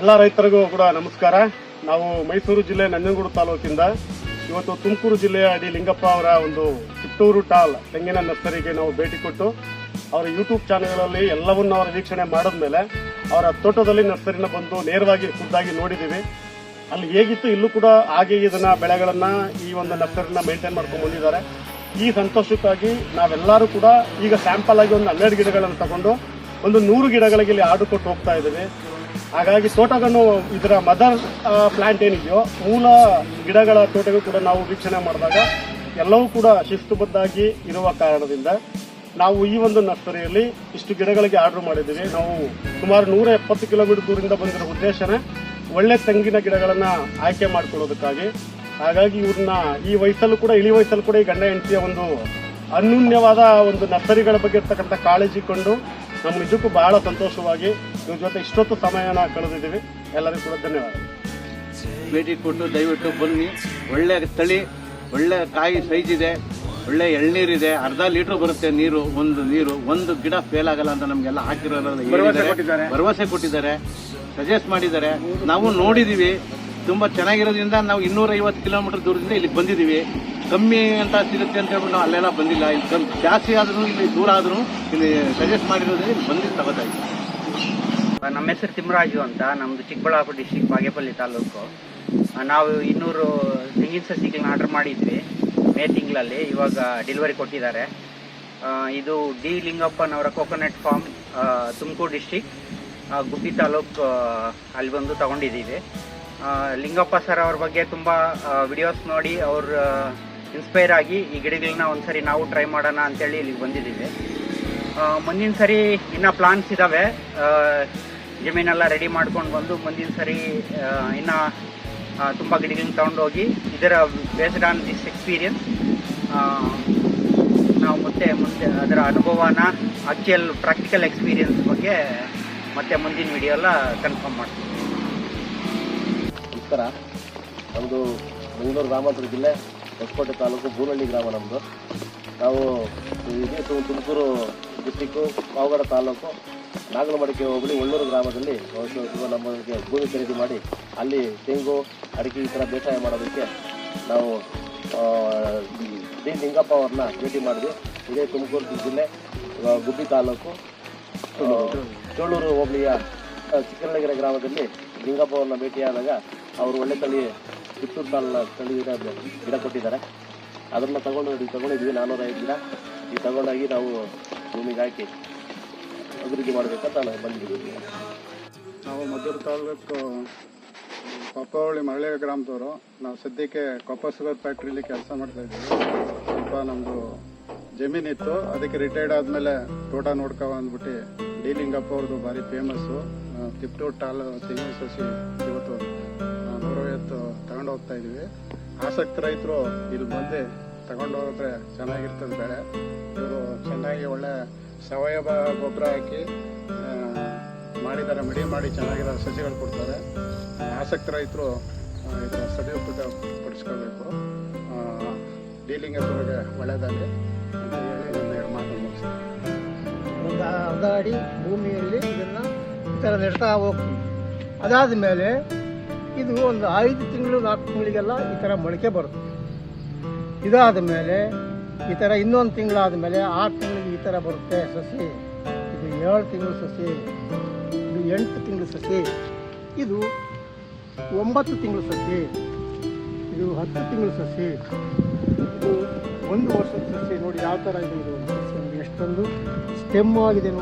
ಎಲ್ಲ ರೈತರಿಗೂ ಕೂಡ ನಮಸ್ಕಾರ. ನಾವು ಮೈಸೂರು ಜಿಲ್ಲೆ ನಂಜನಗೂಡು ತಾಲೂಕಿಂದ ಇವತ್ತು ತುಮಕೂರು ಜಿಲ್ಲೆಯ ಡಿ ಲಿಂಗಪ್ಪ ಅವರ ಒಂದು ಕಿತ್ತೂರು ಟಾಲ್ ತೆಂಗಿನ ನರ್ಸರಿಗೆ ನಾವು ಭೇಟಿ ಕೊಟ್ಟು ಅವರ ಯೂಟ್ಯೂಬ್ ಚಾನೆಲ್ಗಳಲ್ಲಿ ಎಲ್ಲವನ್ನು ಅವರ ವೀಕ್ಷಣೆ ಮಾಡಿದ್ಮೇಲೆ ಅವರ ತೋಟದಲ್ಲಿ ನರ್ಸರಿನ ಬಂದು ನೇರವಾಗಿ ಖುದ್ದಾಗಿ ನೋಡಿದ್ದೀವಿ. ಅಲ್ಲಿ ಹೇಗಿತ್ತು ಇಲ್ಲೂ ಕೂಡ ಹಾಗೆ ಇದನ್ನ ಬೆಳೆಗಳನ್ನ ಈ ಒಂದು ನರ್ಸರಿನ ಮೇಂಟೈನ್ ಮಾಡ್ಕೊಂಡು ಬಂದಿದ್ದಾರೆ. ಈ ಸಂತೋಷಕ್ಕಾಗಿ ನಾವೆಲ್ಲರೂ ಕೂಡ ಈಗ ಸ್ಯಾಂಪಲ್ ಆಗಿ ಒಂದು ಹನ್ನೆರಡು ಗಿಡಗಳನ್ನು ತಗೊಂಡು ಒಂದು ನೂರು ಗಿಡಗಳಿಗೆ ಇಲ್ಲಿ ಆರ್ಡರ್ ಕೊಟ್ಟು ಹೋಗ್ತಾ ಇದ್ದೀವಿ. ಹಾಗಾಗಿ ತೋಟಗಳನ್ನು ಇದರ ಮದರ್ ಪ್ಲಾಂಟ್ ಏನಿದೆಯೋ, ಮೂಲ ಗಿಡಗಳ ತೋಟಗಳು ಕೂಡ ನಾವು ವೀಕ್ಷಣೆ ಮಾಡಿದಾಗ ಎಲ್ಲವೂ ಕೂಡ ಶಿಸ್ತುಬದ್ಧಾಗಿ ಇರುವ ಕಾರಣದಿಂದ ನಾವು ಈ ಒಂದು ನರ್ಸರಿಯಲ್ಲಿ ಇಷ್ಟು ಗಿಡಗಳಿಗೆ ಆರ್ಡರ್ ಮಾಡಿದ್ದೀವಿ. ನಾವು ಸುಮಾರು ನೂರ ಎಪ್ಪತ್ತು ಕಿಲೋಮೀಟರ್ ದೂರದಿಂದ ಬಂದಿರೋ ಉದ್ದೇಶನೇ ಒಳ್ಳೆ ತೆಂಗಿನ ಗಿಡಗಳನ್ನು ಆಯ್ಕೆ ಮಾಡಿಕೊಳ್ಳೋದಕ್ಕಾಗಿ. ಹಾಗಾಗಿ ಇವ್ರನ್ನ ಈ ವಯಸ್ಸಲ್ಲೂ ಕೂಡ, ಇಳಿ ವಯಸ್ಸಲ್ಲೂ ಕೂಡ ಈ ಗಂಡ ಹೆಂಡತಿಯ ಒಂದು ಅನ್ಯೂನ್ಯವಾದ ಒಂದು ನರ್ಸರಿಗಳ ಬಗ್ಗೆ ಇರ್ತಕ್ಕಂಥ ಕಾಳಜಿ ಕೊಂಡು ನಮ್ಗೆ ನಿಜಕ್ಕೂ ಬಹಳ ಸಂತೋಷವಾಗಿ ನಿಮ್ಮ ಜೊತೆ ಇಷ್ಟೊತ್ತು ಸಮಯನ ಕಳೆದಿದ್ದೀವಿ. ಎಲ್ಲರಿಗೂ ಕೂಡ ಧನ್ಯವಾದ. ಭೇಟಿ ಕೊಟ್ಟು ದಯವಿಟ್ಟು ಬನ್ನಿ. ಒಳ್ಳೆ ತಳಿ ಒಳ್ಳೆ ಕಾಯಿ ಸೈಜ್ ಇದೆ ಒಳ್ಳೆ ಎಳ್ನೀರಿದೆ. ಅರ್ಧ ಲೀಟರ್ ಬರುತ್ತೆ ನೀರು ಒಂದು ನೀರು. ಒಂದು ಗಿಡ ಫೇಲ್ ಆಗಲ್ಲ ಅಂತ ನಮ್ಗೆಲ್ಲ ಹಾಕಿರೋ. ಭರವಸೆ ಕೊಟ್ಟಿದ್ದಾರೆ. ಸಜೆಸ್ಟ್ ಮಾಡಿದ್ದಾರೆ. ನಾವು ನೋಡಿದೀವಿ ತುಂಬಾ ಚೆನ್ನಾಗಿರೋದ್ರಿಂದ ನಾವು ಇನ್ನೂರ ಐವತ್ತು ಕಿಲೋಮೀಟರ್ ದೂರದಿಂದ ಇಲ್ಲಿಗೆ ಬಂದಿದ್ದೀವಿ. ಕಮ್ಮಿ ಅಂತ ಸಿಗುತ್ತೆ ಅಂತ ಹೇಳ್ಬಿಟ್ಟು ನಾವು ಅಲ್ಲೆಲ್ಲ ಬಂದಿಲ್ಲ. ಇಲ್ಲಿ ಕಮ್ಮಿ, ಜಾಸ್ತಿ ಆದ್ರೂ, ಇಲ್ಲಿ ದೂರ ಆದರೂ ಇಲ್ಲಿ ಸಜೆಸ್ಟ್ ಮಾಡಿರೋದ್ರಿಂದ ಇಲ್ಲಿ ಬಂದು ನಮ್ಮ ಹೆಸರು ತಿಮ್ಮರಾಜು ಅಂತ. ನಮ್ಮದು ಚಿಕ್ಕಬಳ್ಳಾಪುರ ಡಿಸ್ಟಿಕ್ ಬಾಗೇಪಲ್ಲಿ ತಾಲೂಕು. ನಾವು ಇನ್ನೂರು ತೆಂಗಿನ ಸಸಿಗಳನ್ನ ಆರ್ಡರ್ ಮಾಡಿದ್ವಿ ಮೇ ತಿಂಗಳಲ್ಲಿ. ಇವಾಗ ಡೆಲಿವರಿ ಕೊಟ್ಟಿದ್ದಾರೆ. ಇದು D ಲಿಂಗಪ್ಪನವರ coconut farm Tumakuru district Gubbi taluk ಅಲ್ಲಿ ಬಂದು ತಗೊಂಡಿದ್ದೀವಿ. ಲಿಂಗಪ್ಪ ಸರ್ ಅವ್ರ ಬಗ್ಗೆ ತುಂಬ ವಿಡಿಯೋಸ್ ನೋಡಿ ಅವ್ರ ಇನ್ಸ್ಪೈರ್ ಆಗಿ ಈ ಗಿಡಗಳನ್ನ ಒಂದ್ಸರಿ ನಾವು ಟ್ರೈ ಮಾಡೋಣ ಅಂತೇಳಿ ಇಲ್ಲಿಗೆ ಬಂದಿದ್ದೀವಿ. ಮುಂದಿನ ಸರಿ ಇನ್ನು ಪ್ಲಾನ್ಸ್ ಇದಾವೆ. ಆ, ಜಮೀನೆಲ್ಲ ರೆಡಿ ಮಾಡ್ಕೊಂಡು ಬಂದು ಮುಂದಿನ ಸರಿ ಇನ್ನು ತುಂಬಾ ಗಿಡಗಳನ್ನ ತೊಗೊಂಡೋಗಿ ಇದರ ಬೇಸ್ಡ್ ಆನ್ ದಿಸ್ ಎಕ್ಸ್ಪೀರಿಯನ್ಸ್ ನಾವು ಮತ್ತೆ ಮುಂದೆ ಅದರ ಅನುಭವನ ಆಕ್ಚುಯಲ್ ಪ್ರಾಕ್ಟಿಕಲ್ ಎಕ್ಸ್ಪೀರಿಯನ್ಸ್ ಬಗ್ಗೆ ಮತ್ತೆ ಮುಂದಿನ ವಿಡಿಯೋ ಎಲ್ಲ ಕನ್ಫರ್ಮ್ ಮಾಡ್ತೀವಿ. ನಮಸ್ಕಾರ. ನಮ್ಮದು ಬೆಂಗಳೂರು ಗ್ರಾಮಾಂತರ ಜಿಲ್ಲೆ. ಹೊಸಕೋಟೆ ತಾಲೂಕು ಬೂರಳ್ಳಿ ಗ್ರಾಮ ನಮ್ಮದು ನಾವು ಇದೇ ತುಮಕೂರು ಡಿಸ್ಟಿಕ್ಕು ಪಾವಗಡ ತಾಲೂಕು ನಾಗಲಮಡಿಕೆ ಹೋಬಳಿ ಒಳ್ಳೂರು ಗ್ರಾಮದಲ್ಲಿ ನಮ್ಮಲ್ಲಿ ಭೂಮಿ ಖರೀದಿ ಮಾಡಿ ಅಲ್ಲಿ ತೆಂಗು ಅಡಿಕೆ ಈ ಥರ ಬೇಸಾಯ ಮಾಡೋದಕ್ಕೆ ನಾವು ಡಿ ನಿಂಗಪ್ಪ ಅವ್ರನ್ನ ಭೇಟಿ ಮಾಡಿದ್ವಿ. ಇದೇ ತುಮಕೂರು ಜಿಲ್ಲೆ ಗುಬ್ಬಿ ತಾಲೂಕು ಚೋಳೂರು ಹೋಬಳಿಯ ಆ, ಗ್ರಾಮದಲ್ಲಿ ಲಿಂಗಪ್ಪ ಅವ್ರನ್ನ ಭೇಟಿಯಾದಾಗ ಅವರು ಒಳ್ಳೆ ತಳಿ ತಾಲಿನ ತಳಿ ಗಿಡ ಕೊಟ್ಟಿದ್ದಾರೆ. ಅದನ್ನು ತಗೊಂಡು ತಗೊಂಡಿದ್ವಿ ನಾನ್ನೂರೈದು ಗಿಡ. ಈ ತಗೊಂಡಾಗಿ ನಾವು ಭೂಮಿಗೆ ಹಾಕಿ ಅಭಿವೃದ್ಧಿ ಮಾಡಬೇಕಂತ ನಾವು ಬಂದಿದ್ದೀವಿ. ನಾವು ಮದ್ದೂರು ತಾಲೂಕು ಕೊಪ್ಪವಳ್ಳಿ ಮರಳೆ ಗ್ರಾಮದವರು. ನಾವು ಸದ್ಯಕ್ಕೆ ಕೊಪ್ಪ ಸುಗರ್ ಫ್ಯಾಕ್ಟ್ರಿಲಿ ಕೆಲಸ ಮಾಡ್ತಾ ಇದ್ದೀವಿ. ಸ್ವಲ್ಪ ನಮ್ಮದು ಜಮೀನಿತ್ತು ಅದಕ್ಕೆ ರಿಟೈರ್ಡ್ ಆದಮೇಲೆ ತೋಟ ನೋಡ್ಕೋ ಅಂದ್ಬಿಟ್ಟು ಡೀಲಿಂಗಪ್ಪ ಅವ್ರದ್ದು ಭಾರಿ ಫೇಮಸ್ಸು ತಿಪ್ಟೂರು ಟಾಲ್ ತೆಂಗಿನ ಸಸಿ ಇವತ್ತು ತಗೊಂಡು ಹೋಗ್ತಾ ಇದ್ದೀವಿ. ಆಸಕ್ತ ರೈತರು ಇಲ್ಲಿ ಬಂದು ತಗೊಂಡು ಹೋದ್ರೆ ಚೆನ್ನಾಗಿರ್ತದೆ ಬೆಳೆ. ಇವರು ಚೆನ್ನಾಗಿ ಒಳ್ಳೆ ಸಾವಯವ ಗೊಬ್ಬರ ಹಾಕಿ ಮಾಡಿದ್ದಾರೆ, ಮಡಿ ಮಾಡಿ ಚೆನ್ನಾಗಿರೋ ಸಸಿಗಳು ಕೊಡ್ತಾರೆ. ಆಸಕ್ತ ರೈತರು ಇದರ ಸದುಪಯೋಗ ಪಡಿಸ್ಕೊಳ್ಬೇಕು ಡೀಲಿಂಗ್ ಅವ್ರಿಗೆ ಒಳ್ಳೆಯದಾಗಲಿ ಅಂತ ಅರ್ಧ ಭೂಮಿಯಲ್ಲಿ ಇದನ್ನು ಈ ಥರ ನೆಡ್ತಾ ಹೋಗ್ತೀವಿ. ಅದಾದ ಮೇಲೆ ಇದು ಒಂದು ಐದು ತಿಂಗಳು, ನಾಲ್ಕು ತಿಂಗಳಿಗೆಲ್ಲ ಈ ಥರ ಮೊಳಕೆ ಬರುತ್ತೆ. ಇದಾದ ಮೇಲೆ, ಈ ಥರ ಇನ್ನೊಂದು ತಿಂಗಳಾದ ಮೇಲೆ ಆರು ತಿಂಗಳಿಗೆ ಈ ಥರ ಬರುತ್ತೆ ಸಸಿ. ಇದು ಏಳು ತಿಂಗಳು ಸಸಿ, ಇದು ಎಂಟು ತಿಂಗಳು ಸಸಿ, ಇದು ಒಂಬತ್ತು ತಿಂಗಳು ಸಸಿ, ಇದು ಹತ್ತು ತಿಂಗಳು ಸಸಿ, ಇದು ಒಂದು ವರ್ಷದ ಸಸಿ ನೋಡಿ ಯಾವ ಥರ ಇದೆ ಇದು. ಎಷ್ಟೊಂದು ಸ್ಟೆಮ್ ಆಗಿದೆ ನೋಡಿ.